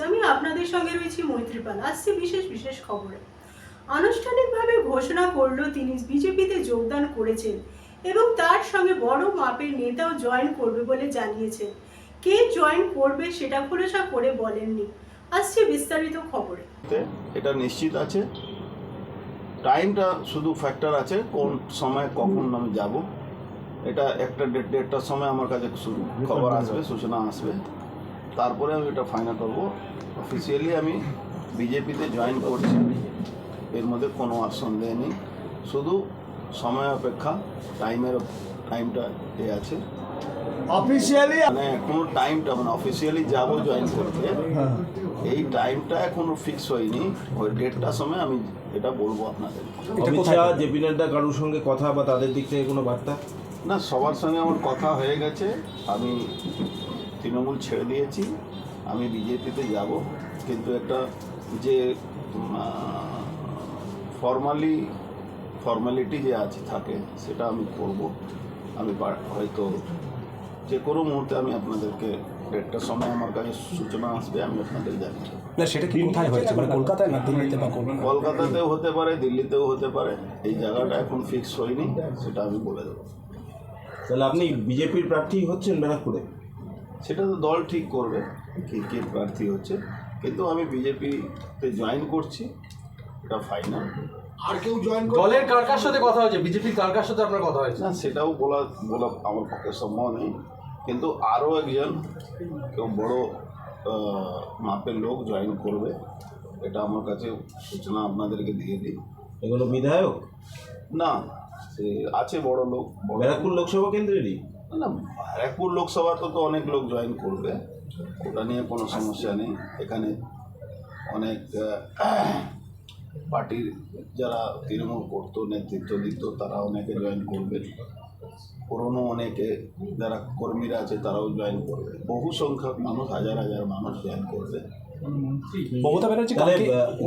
আমি আপনাদের সঙ্গে রয়েছি মৈত্রীপাল। আসছে বিশেষ বিশেষ খবরে। আনুষ্ঠানিকভাবে ঘোষণা করল তিনি বিজেপিতে যোগদান করেছেন এবং তার সঙ্গে বড় মাপের নেতাও জয়েন করবে বলে জানিয়েছেন। কে জয়েন করবে সেটা খোলসা করে বলেননি। আসছে বিস্তারিত খবরে। এটা নিশ্চিত আছে। টাইমটা শুধু ফ্যাক্টর আছে কোন সময় কখন আমি যাব। এটা একটা ডেট দেড়টার সময় আমার কাছে সু- খবর আসবে সূচনা আসবে। তারপরে আমি এটা ফাইনাল করব। অফিসিয়ালি আমি বিজেপিতে জয়েন করছি। এর মধ্যে কোনো আর সন্দেহ নেই। শুধু সময় অপেক্ষা টাইমের টাইমটা এ আছে। অফিসিয়ালি মানে কোনো টাইমটা মানে অফিসিয়ালি যাব জয়েন করতে। এই টাইমটা এখনও ফিক্স হয়নি। ওই ডেটটার সময় আমি এটা বলব আপনাদের। অমিত শাহ জেপি নাড্ডা কারোর সঙ্গে কথা বা তাদের দিক থেকে কোনো বার্তা? না সবার সঙ্গে আমার কথা হয়ে গেছে। আমি তৃণমূল ছেড়ে দিয়েছি আমি বিজেপিতে যাব। কিন্তু একটা যে ফর্মালি ফর্মালিটি যে আছে থাকে সেটা আমি করব। আমি হয়তো যে কোনো মুহূর্তে আমি আপনাদেরকে ডেটটার সময় আমার কাছে সূচনা আসবে আমি আপনাদের জানিয়ে দেবো। না সেটা কি কোথায় হয়েছে? মানে কলকাতায় না দিল্লিতে বা কলকাতাতেও হতে পারে দিল্লিতেও হতে পারে। এই জায়গাটা এখন ফিক্স হয়নি সেটা আমি বলে দেবো। তাহলে আপনি বিজেপির প্রার্থী হচ্ছেন ব্যারাকপুরে? সেটা তো দল ঠিক করবে কে কে প্রার্থী হচ্ছে। কিন্তু আমি বিজেপিতে জয়েন করছি এটা ফাইনাল আর কেউ জয়েন দলের কার কার সাথে কথা হয়েছে বিজেপির কার কার সাথে আপনার কথা হয়েছে। না সেটাও বলা বলা আমার পক্ষে সম্ভব নেই কিন্তু আরও একজন কেউ বড় মাপের লোক জয়েন করবে এটা আমার কাছে সূচনা আপনাদেরকে দিয়ে দিই। এগুলো বিধায়ক? না সে আছে বড় লোক ব্যারাকপুর লোকসভা কেন্দ্রেরই? না ব্যারাকপুর লোকসভাতে তো অনেক লোক জয়েন করবে ওটা নিয়ে কোনো সমস্যা নেই। এখানে অনেক পার্টির যারা তৃণমূল করতো নেতৃত্ব দিত তারা অনেকে জয়েন করবে। পুরনো অনেকে যারা কর্মীরা আছে তারাও জয়েন করবে। বহু সংখ্যক মানুষ হাজার হাজার মানুষ জয়েন করবে। মমতা ব্যানার্জি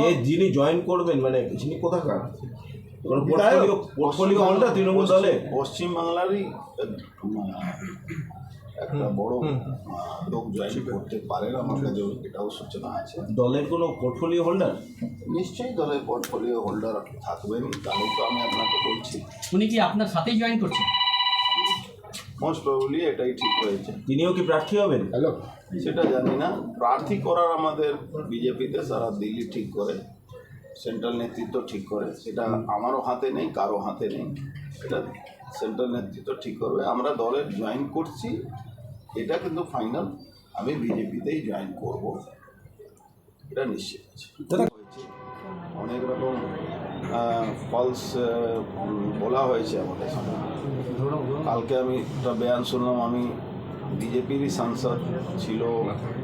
যে যিনি জয়েন করবেন মানে যিনি কোথাকার পোর্টফোলিও পোর্টফোলিও হলটা তৃণমূল দলে? পশ্চিমবাংলারই এক- একটা বড় লোক জয়েন করতে পারেন আমার কাছে এটাও সূচনা আছে। দলের কোনো পোর্টফোলিও হোল্ডার নিশ্চয়ই দলের পোর্টফোলিও হোল্ডার থাকবেন তাহলে তো আমি আপনাকে বলছি। উনি কি আপনার সাথেই জয়েন করছেন? মোস্ট প্রবলি এটাই ঠিক হয়েছে। তিনিও কি প্রার্থী হবেন? হ্যালো সেটা জানি না। প্রার্থী করার আমাদের বিজেপিতে সারা দিল্লি ঠিক করে। সেন্ট্রাল নেতৃত্ব ঠিক করে সেটা আমারও হাতে নেই কারও হাতে নেই। এটা সেন্ট্রাল নেতৃত্ব ঠিক করবে। আমরা দলের জয়েন করছি এটা কিন্তু ফাইনাল আমি বিজেপিতেই জয়েন করব। এটা নিশ্চিত আছে। অনেক রকম ফলস বলা হয়েছে আমাদের সামনে। কালকে আমি একটা বয়ান শুনলাম আমি বিজেপিরই সাংসদ ছিল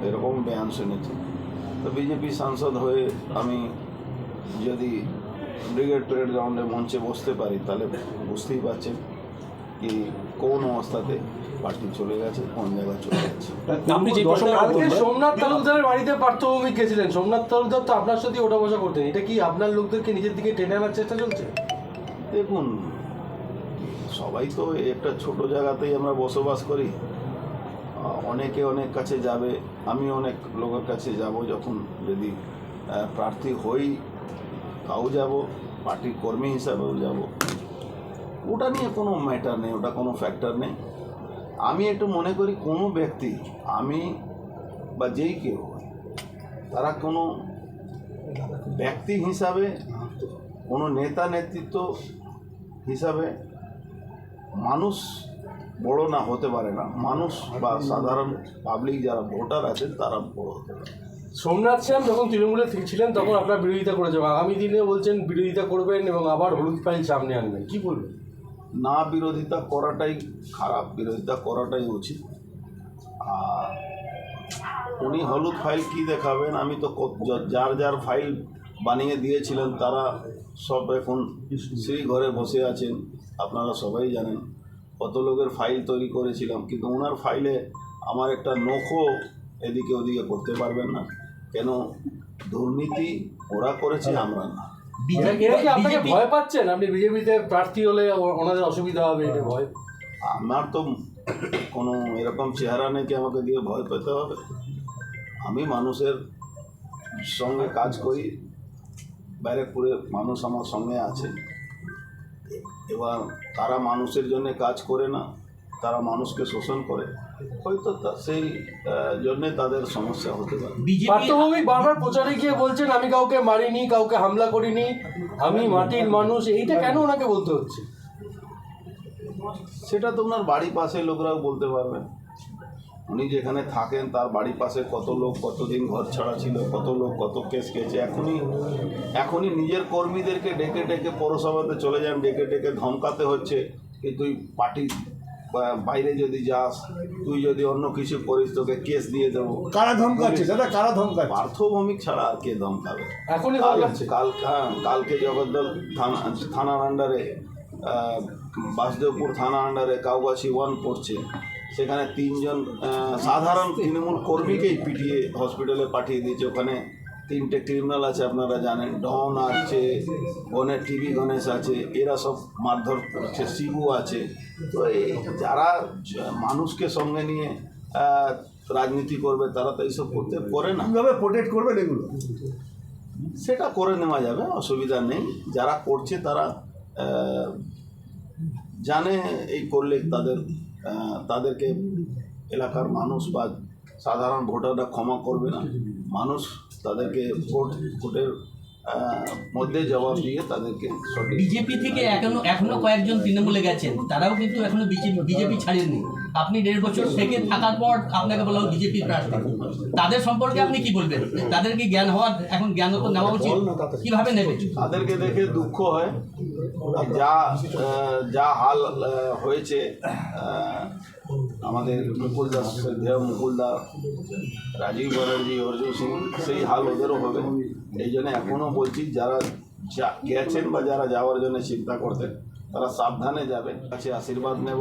এরকম বয়ান শুনেছি। তো বিজেপি সাংসদ হয়ে আমি যদি ব্রিগেড প্যারেড গ্রাউন্ডে মঞ্চে বসতে পারি তাহলে বুঝতেই পারছেন কি কোন অবস্থাতে পার্টি চলে গেছে কোন জায়গায় চলে গেছে। আপনি যে সোমনাথ তালুকদারের বাড়িতে পার্থভূমি গেছিলেন সোমনাথ তালুকদার তো আপনার সাথে ওঠা বসা করতেন। এটা কি আপনার লোকদেরকে নিজের দিকে টেনে আনার চেষ্টা চলছে? দেখুন সবাই তো একটা ছোট জায়গাতেই আমরা বসবাস করি। অনেকে অনেক কাছে যাবে আমি অনেক লোকের কাছে যাব যখন যদি প্রার্থী হই তাও যাব, পার্টির কর্মী হিসাবেও যাব। ওটা নিয়ে কোনো ম্যাটার নেই, ওটা কোনো ফ্যাক্টর নেই। আমি একটু মনে করি কোনো ব্যক্তি, আমি বা যেই কেউ, তারা কোনো ব্যক্তি হিসাবে, কোনো নেতা নেতৃত্ব হিসাবে মানুষ বড় না হতে পারে না। মানুষ বা সাধারণ পাবলিক যারা ভোটার আছেন, তারা বড় হতে পারে। সোমনাথ শ্যাম যখন তৃণমূলে ছিলেন তখন আপনার বিরোধিতা করেছে আগামী দিনে বলছেন বিরোধিতা করবেন এবং আবার হলুদ ফাইল সামনে আনবেন। কি বলবেন? না, বিরোধিতা করাটাই খারাপ। বিরোধিতা করাটাই উচিত। আর উনি হলুদ ফাইল কি দেখাবেন? আমি তো যার যার ফাইল বানিয়ে দিয়েছিলেন, তারা সব এখন সেই ঘরে বসে আছেন। আপনারা সবাই জানেন। কত লোকের ফাইল তৈরি করেছিলাম, কিন্তু ওনার ফাইলে আমার একটা নখও এদিকে ওদিকে করতে পারবেন না। কেন দুর্নীতি ওরা করেছে আমরা না। আপনাকে ভয় পাচ্ছেন আপনি বিজেপিতে প্রার্থী হলে ওনাদের অসুবিধা হবে এটা ভয়? আমার তো কোনো এরকম চেহারা নেই কি আমাকে দিয়ে ভয় পেতে হবে? আমি মানুষের সঙ্গে কাজ করি ব্যারেকপুরে মানুষ আমার সঙ্গে আছে। এবার তারা মানুষের জন্য কাজ করে না তারা মানুষকে শোষণ করে। হয়তো সেই জন্যে তাদের সমস্যা হতে পারে। বিজেপি পার্থভৌমিক বারবার প্রচারে গিয়ে বলছেন আমি কাউকে মারিনি কাউকে হামলা করিনি আমি মাটির মানুষ। এইটা কেন ওনাকে বলতে হচ্ছে? সেটা তো ওনার বাড়ির পাশে লোকরাও বলতে পারবেন। উনি যেখানে থাকেন তার বাড়ির পাশে কত লোক কতদিন ঘর ছাড়া ছিল কত লোক কত কেস খেয়েছে। এখনই এখনই নিজের কর্মীদেরকে ডেকে ডেকে পৌরসভাতে চলে যান ডেকে ডেকে ধমকাতে হচ্ছে। কি তুই পার্টি বাইরে যদি যাস তুই যদি অন্য কিছু করিস তোকে কেস দিয়ে দেবো। কারা ধমকাচ্ছে? দাদা কারা ধমকাচ্ছে? পার্থভৌমিক ছাড়া আর কে ধমকাবে? এখনই কাল ধমকাচ্ছে? কাল হ্যাঁ, কালকে জগদ্দল থানা থানার আন্ডারে আহ, বাসুদেবপুর থানা আন্ডারে কাউবাসী ওয়ান পড়ছে। সেখানে তিনজন আহ, সাধারণ তৃণমূল কর্মীকেই পিটিয়ে হসপিটালে পাঠিয়ে দিয়েছে। ওখানে তিনটে ক্রিমিনাল আছে আপনারা জানেন। ডন আছে গণেশ টিভি গণেশ আছে এরা সব মারধর করছে শিবু আছে। তো এই যারা মানুষকে সঙ্গে নিয়ে রাজনীতি করবে তারা তো এইসব করতে করে না। কীভাবে প্রোটেক্ট করবেন এগুলো? সেটা করে নেওয়া যাবে অসুবিধা নেই। যারা করছে তারা জানে এই করলে তাদের তাদেরকে এলাকার মানুষ বা সাধারণ ভোটাররা ক্ষমা করবে না। মানুষ তাদেরকে ভোট ভোটের মধ্যে জবাব দিয়ে তাদেরকে বিজেপি থেকে এখনও এখনও কয়েকজন তৃণমূলে গেছেন। তারাও কিন্তু এখনও বিজেপি বিজেপি ছাড়েননি। আপনি দেড় বছর থেকে থাকার পর আপনাকে বলা হোক বিজেপি প্রার্থী। তাদের সম্পর্কে আপনি কি বলবেন? তাদের কি জ্ঞান হওয়ার এখন জ্ঞান তো নেওয়া উচিত। কীভাবে নেবে? তাদেরকে দেখে দুঃখ হয়। যা যা হাল হয়েছে আমাদের মুকুলদা শ্রদ্ধেয় মুকুলদা রাজীব ব্যানার্জি অর্জুন সিং সেই হাল ওদেরও হবে। এই জন্য এখনও বলছি যারা যা গেছেন বা যারা যাওয়ার জন্য চিন্তা করতেন তারা সাবধানে যাবে কাছে আশীর্বাদ নেব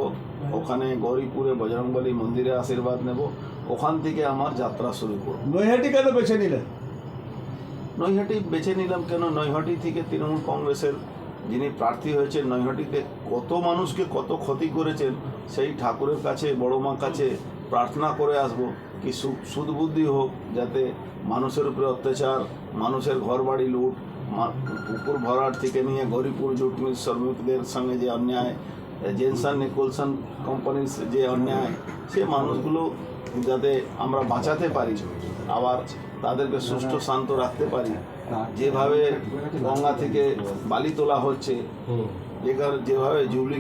ওখানে গৌরীপুরে বজরংবলী মন্দিরে আশীর্বাদ নেব ওখান থেকে আমার যাত্রা শুরু করব। নৈহাটি কেন বেছে নিলেন? নৈহাটি বেছে নিলাম কেন? নৈহাটি থেকে তৃণমূল কংগ্রেসের যিনি প্রার্থী হয়েছেন নৈহাটিতে কত মানুষকে কত ক্ষতি করেছেন সেই ঠাকুরের কাছে বড় মার কাছে প্রার্থনা করে আসব কি সু- সুদবুদ্ধি হোক যাতে মানুষের উপরে অত্যাচার মানুষের ঘর বাড়ি লুট পুকুর ভরাট থেকে নিয়ে গরিপুর জুট মিল শ্রমিকদের সঙ্গে যে অন্যায় জেনসন নিকোলসন কোম্পানির যে অন্যায় সে মানুষগুলো যাতে আমরা বাঁচাতে পারি আবার তাদেরকে সুস্থ শান্ত রাখতে পারি। যেভাবে গঙ্গা থেকে বালি তোলা হচ্ছে যেভাবে জুবলি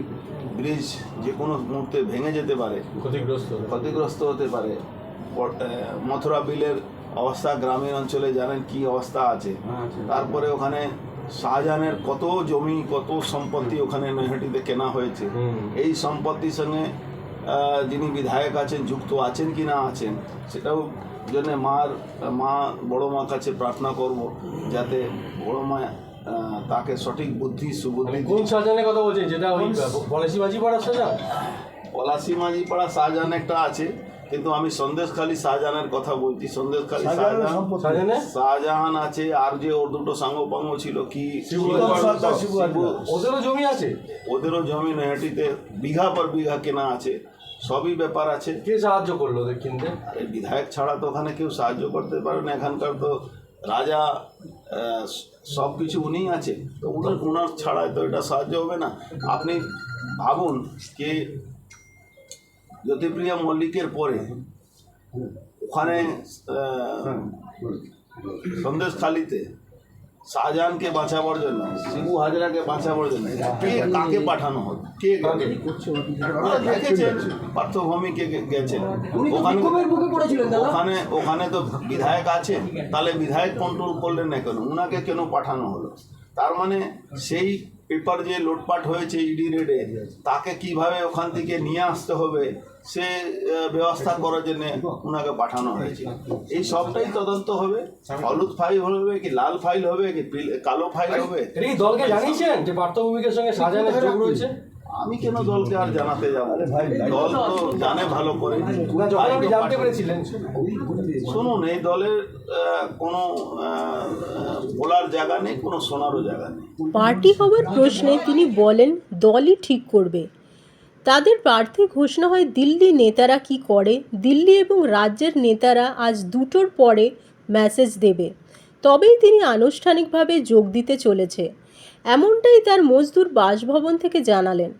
ব্রিজ যে কোনো মুহূর্তে ভেঙে যেতে পারে ক্ষতিগ্রস্ত ক্ষতিগ্রস্ত হতে পারে। মথুরা বিলের অবস্থা গ্রামীণ অঞ্চলে জানেন কি অবস্থা আছে। তারপরে ওখানে শাহজাহানের কত জমি কত সম্পত্তি ওখানে নৈহাটিতে কেনা হয়েছে। এই সম্পত্তির সঙ্গে যিনি বিধায়ক আছেন যুক্ত আছেন কি না আছেন সেটাও জন্য মার মা বড় মা কাছে প্রার্থনা করব যাতে বড় মা তাকে সঠিক বুদ্ধি সুবুদ্ধি কোন শাহজাহানের কথা বলছেন? যেটা ওই পলাশি মাঝি পাড়ার শাহজাহান পলাশি মাঝি পাড়া শাহজাহান একটা আছে কিন্তু আমি সন্দেশখালী শাহজাহানের কথা বলছি। সন্দেশখালী শাহজাহান শাহজাহান আছে আর যে ওর দুটো সাঙ্গপাঙ্গ ছিল কি। ওদেরও জমি আছে? ওদেরও জমি নৈহাটিতে বিঘা পর বিঘা কেনা আছে। সবই ব্যাপার আছে। কে সাহায্য করল ওদের কিনতে? আর বিধায়ক ছাড়া তো ওখানে কেউ সাহায্য করতে পারে না। এখানকার তো রাজা সব কিছু উনিই আছে তো উনার ওনার ছাড়াই তো এটা সাহায্য হবে না। আপনি ভাবুন যে জ্যোতিপ্রিয়া মল্লিকের পরে ওখানে আহ, সন্দেশখালিতে শাহজাহানকে বাঁচাবার জন্য শিবু হাজরাকে বাঁচাবার জন্য কে কাকে পাঠানো হবে? কে দেখেছেন পার্থভূমিকে গেছেন ওখানে ওখানে ওখানে তো বিধায়ক আছে। তাহলে বিধায়ক কন্ট্রোল করলেন না কেন? উনাকে কেন পাঠানো হলো? তার মানে সেই পেপার যে লোটপাট হয়েছে ইডি রেডে তাকে কীভাবে ওখান থেকে নিয়ে আসতে হবে সে ব্যবস্থা করার জন্য ওনাকে পাঠানো হয়েছে। এই সবটাই তদন্ত হবে। হলুদ ফাইল হবে কি লাল ফাইল হবে কি কালো ফাইল হবে? এই দলকে জানিয়েছেন যে পার্থভূমিকের সঙ্গে সাজানোর যোগ রয়েছে? আমি কেন দলকে আর জানাতে যাব? দল তো জানে ভালো করে। জানতে পেরেছিলেন। শুনুন এই দলের কোনো বলার জায়গা নেই কোনো শোনারও জায়গা নেই। পার্টি হওয়ার প্রশ্নে তিনি বলেন দলই ঠিক করবে। তাদের প্রার্থী ঘোষণা হয় দিল্লি নেতারা কি করে? দিল্লি এবং রাজ্যের নেতারা আজ দুটোর পরে মেসেজ দেবে। তবেই তিনি আনুষ্ঠানিকভাবে যোগ দিতে চলেছে। এমনটাই তার মজদুর বাসভবন থেকে জানালেন।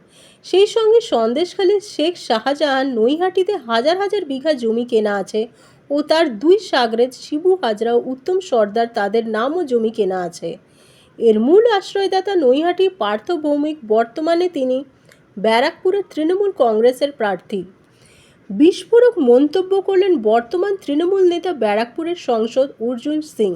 সেই সঙ্গে সন্দেশখালীর শেখ শাহজাহান নৈহাটিতে হাজার হাজার বিঘা জমি কেনা আছে ও তার দুই সাগরেদ শিবু হাজরা ও উত্তম সর্দার তাদের নামও জমি কেনা আছে। এর মূল আশ্রয়দাতা নৈহাটি পার্থ ভৌমিক বর্তমানে তিনি ব্যারাকপুরের তৃণমূল কংগ্রেসের প্রার্থী। বিস্ফোরক মন্তব্য করলেন বর্তমান তৃণমূল নেতা ব্যারাকপুরের সংসদ অর্জুন সিং।